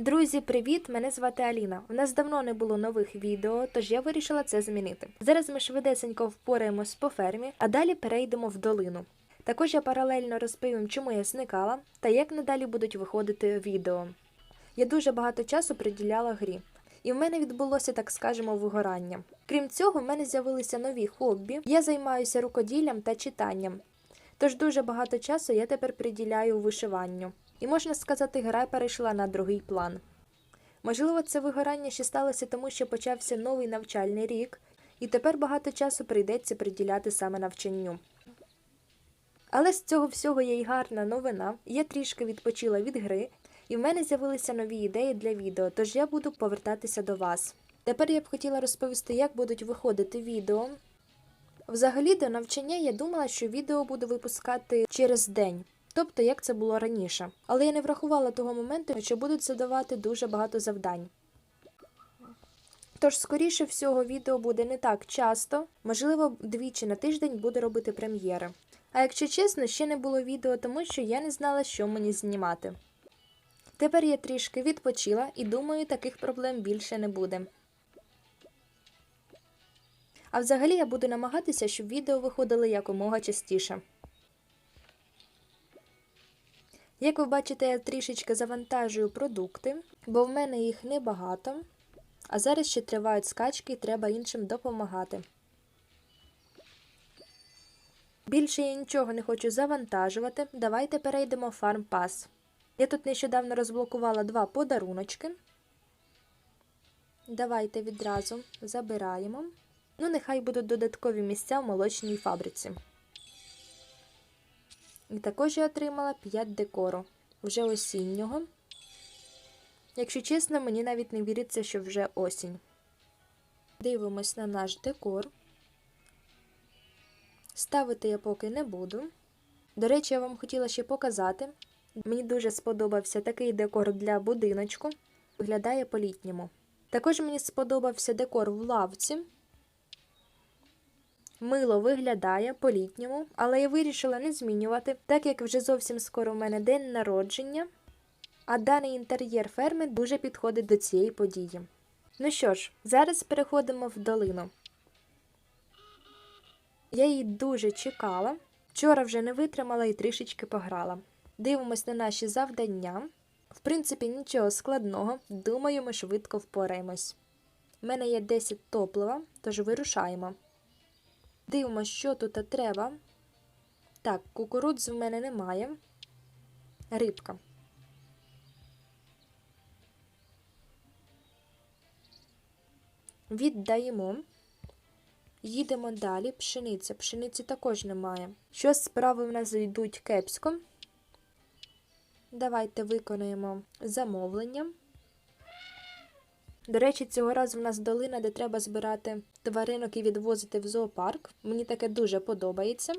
Друзі, привіт! Мене звати Аліна. У нас давно не було нових відео, тож я вирішила це змінити. Зараз ми швидесенько впораємось по фермі, а далі перейдемо в долину. Також я паралельно розповім, чому я зникала та як надалі будуть виходити відео. Я дуже багато часу приділяла грі, і в мене відбулося, так скажемо, вигорання. Крім цього, в мене з'явилися нові хобі. Я займаюся рукоділлям та читанням. Тож дуже багато часу я тепер приділяю вишиванню. І можна сказати, гра перейшла на другий план. Можливо, це вигорання ще сталося тому, що почався новий навчальний рік, і тепер багато часу прийдеться приділяти саме навчанню. Але з цього всього є й гарна новина. Я трішки відпочила від гри, і в мене з'явилися нові ідеї для відео, тож я буду повертатися до вас. Тепер я б хотіла розповісти, як будуть виходити відео. Взагалі, до навчання я думала, що відео буду випускати через день, тобто як це було раніше. Але я не врахувала того моменту, що будуть задавати дуже багато завдань. Тож, скоріше всього, відео буде не так часто, можливо, двічі на тиждень буду робити прем'єри. А якщо чесно, ще не було відео, тому що я не знала, що мені знімати. Тепер я трішки відпочила і думаю, таких проблем більше не буде. А взагалі я буду намагатися, щоб відео виходили якомога частіше. Як ви бачите, я трішечки завантажую продукти, бо в мене їх небагато, а зараз ще тривають скачки і треба іншим допомагати. Більше я нічого не хочу завантажувати. Давайте перейдемо в FarmPass. Я тут нещодавно розблокувала два подаруночки. Давайте відразу забираємо. Ну, нехай будуть додаткові місця в молочній фабриці. І також я отримала 5 декору вже осіннього. Якщо чесно, мені навіть не віриться, що вже осінь. Дивимось на наш декор. Ставити я поки не буду. До речі, я вам хотіла ще показати. Мені дуже сподобався такий декор для будиночку. Виглядає по-літньому. Також мені сподобався декор в лавці. Мило виглядає по-літньому, але я вирішила не змінювати, так як вже зовсім скоро в мене день народження, а даний інтер'єр ферми дуже підходить до цієї події. Ну що ж, зараз переходимо в долину. Я її дуже чекала. Вчора вже не витримала і трішечки пограла. Дивимось на наші завдання. В принципі, нічого складного, думаю, ми швидко впораємось. У мене є 10 топлива, тож вирушаємо. Дивимося, що тут треба. Так, кукурудз в мене немає. Рибка. Віддаємо. Їдемо далі. Пшениця. Пшениці також немає. Що справи в нас йдуть кепсько. Давайте виконаємо замовлення. До речі, цього разу в нас долина, де треба збирати тваринок і відвозити в зоопарк. Мені таке дуже подобається,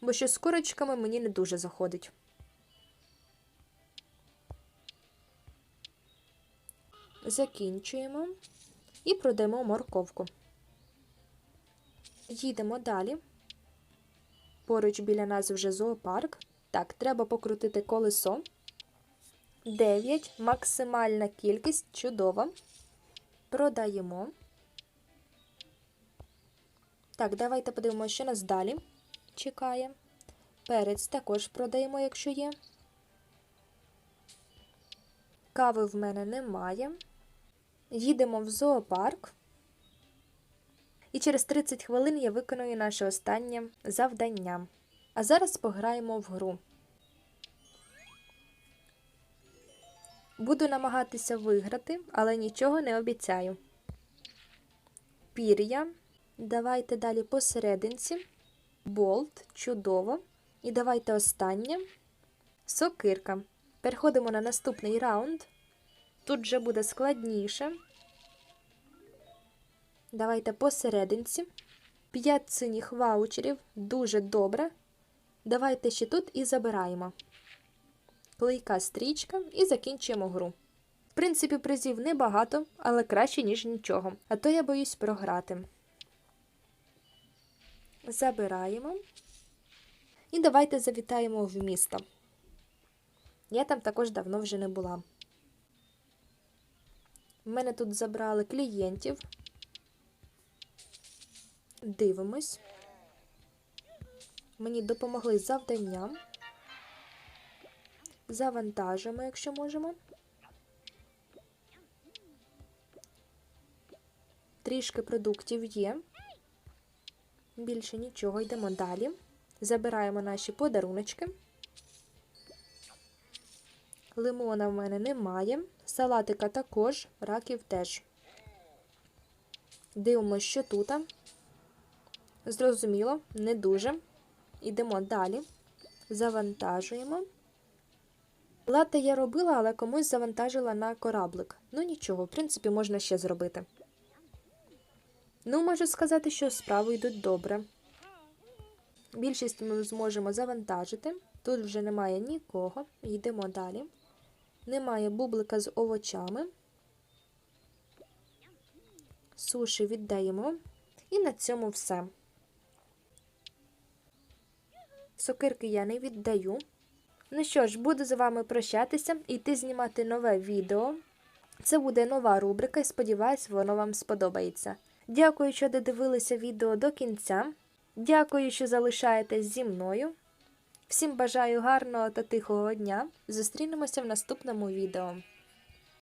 бо що з курочками мені не дуже заходить. Закінчуємо і продаємо морковку. Їдемо далі. Поруч біля нас вже зоопарк. Так, треба покрутити колесо. 9. Максимальна кількість чудова. Продаємо. Так, давайте подивимося, що нас далі чекає. Перець також продаємо, якщо є. Кави в мене немає. Їдемо в зоопарк. І через 30 хвилин я виконую наше останнє завдання. А зараз пограємо в гру. Буду намагатися виграти, але нічого не обіцяю. Пір'я. Давайте далі посерединці. Болт. Чудово. І давайте останнє. Сокирка. Переходимо на наступний раунд. Тут вже буде складніше. Давайте посерединці. 5 синіх ваучерів. Дуже добре. Давайте ще тут і забираємо клейка стрічка і закінчуємо гру. В принципі, призів небагато, але краще, ніж нічого. А то я боюсь програти. Забираємо. І давайте завітаємо в місто. Я там також давно вже не була. В мене тут забрали клієнтів. Дивимось. Мені допомогли завданням. Завантажимо, якщо можемо. Трішки продуктів є. Більше нічого, йдемо далі. Забираємо наші подаруночки. Лимона в мене немає. Салатика також, раків теж. Дивимося, що тут. Зрозуміло, не дуже. Йдемо далі. Завантажуємо. Латте я робила, але комусь завантажила на кораблик. Ну нічого, в принципі, можна ще зробити. Ну, можу сказати, що справи йдуть добре. Більшість ми зможемо завантажити. Тут вже немає нікого. Йдемо далі. Немає бублика з овочами. Суші віддаємо. І на цьому все. Сокирки я не віддаю. Ну що ж, буду з вами прощатися і йти знімати нове відео. Це буде нова рубрика і сподіваюсь, воно вам сподобається. Дякую, що додивилися відео до кінця. Дякую, що залишаєтесь зі мною. Всім бажаю гарного та тихого дня. Зустрінемося в наступному відео.